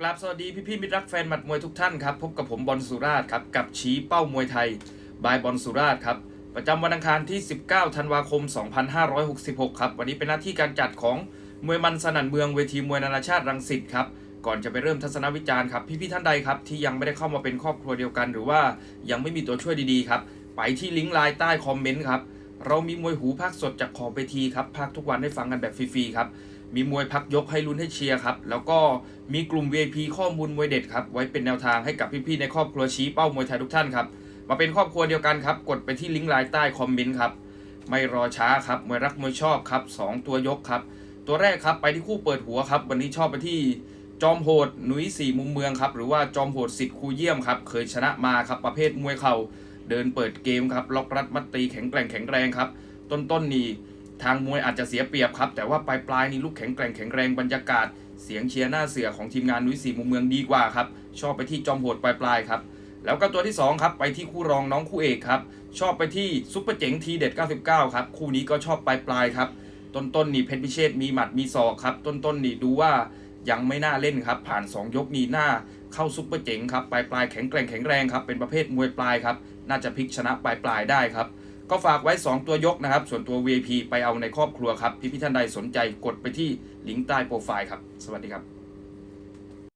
กราบสวัสดีพี่พี่มิตรรักแฟนหมัดมวยทุกท่านครับ พบกับผมบอลสุราชครับ กับชี้เป้ามวยไทย บายบอลสุราชครับ ประจำวันอังคารที่ 19 ธันวาคม 2566 ครับ วันนี้เป็นหน้าที่การจัดของมวยมันสนั่นเมืองเวทีมวยนานาชาติรังสิตครับ ก่อนจะไปเริ่มทัศนวิจารณ์ครับ พี่ๆท่านใดครับที่ยังไม่ได้เข้ามาเป็นครอบครัวเดียวกัน หรือว่ายังไม่มีตัวช่วยดีๆครับ ไปที่ลิงก์ไลน์ใต้คอมเมนต์ครับ เรามีมวยหูภาคสดจากขอบเวทีครับภาคทุกวันให้ฟังกันแบบฟรีๆครับ มีมวยพักยกให้ลุ้นให้เชียร์ครับ แล้วก็มีกลุ่ม VIP ข้อมูลมวยเด็ดครับ ไว้เป็นแนวทางให้กับพี่ๆในครอบครัวชี้เป้ามวยไทยทุกท่านครับ มาเป็นครอบครัวเดียวกันครับ กดไปที่ลิงก์ไลน์ใต้คอมเมนต์ครับ ไม่รอช้าครับ มวยรักมวยชอบครับสองตัวยกครับ ตัวแรกครับไปที่คู่เปิดหัวครับ วันนี้ชอบไปที่จอมโหดหนุยสี่มุมเมืองครับ หรือว่าจอมโหดสิทธิ์ครูเยี่ยมครับ เคยชนะมาครับประเภทมวยเข่า เดินเปิดเกมครับ ล็อกรัดมัดตีแข็งแกร่งแข็งแรงครับ ต้นๆนนี่ ทางมวยอาจจะเสียเปรียบครับ แต่ว่าปลายปลายๆนี่ลูกแข็งแกร่งแข็งแรงบรรยากาศ เสียงเชียร์หน้าเสือของทีมงานนุ้ยสีมุมเมืองดีกว่าครับ ชอบไปที่จอมโหดปลายปลายๆครับ แล้วก็ตัวที่สองครับไปที่คู่รองน้องคู่เอกครับ ชอบไปที่ซุปเปอร์เจ๋งทีเด็ด 99 ครับ คู่นี้ก็ชอบปลายปลายๆครับ ต้นๆนี่เพชรพิเชษมีหมัดมีศอกครับ ต้นๆนี่ดูว่ายังไม่น่าเล่นครับ ผ่าน 2 ยกนี่หน้าเข้าซุปเปอร์เจ๋งครับ ปลายปลายๆแข็งแกร่งแข็งแรงครับ เป็นประเภทมวยปลายครับ น่าจะพลิกชนะปลายปลายๆได้ครับ ก็ฝากไว้ 2 ตัวยกนะครับ ส่วนตัว VIP ไปเอาในครอบครัวครับ พี่พี่ท่านใดสนใจกดไปที่ลิงก์ใต้โปรไฟล์ครับ สวัสดีครับ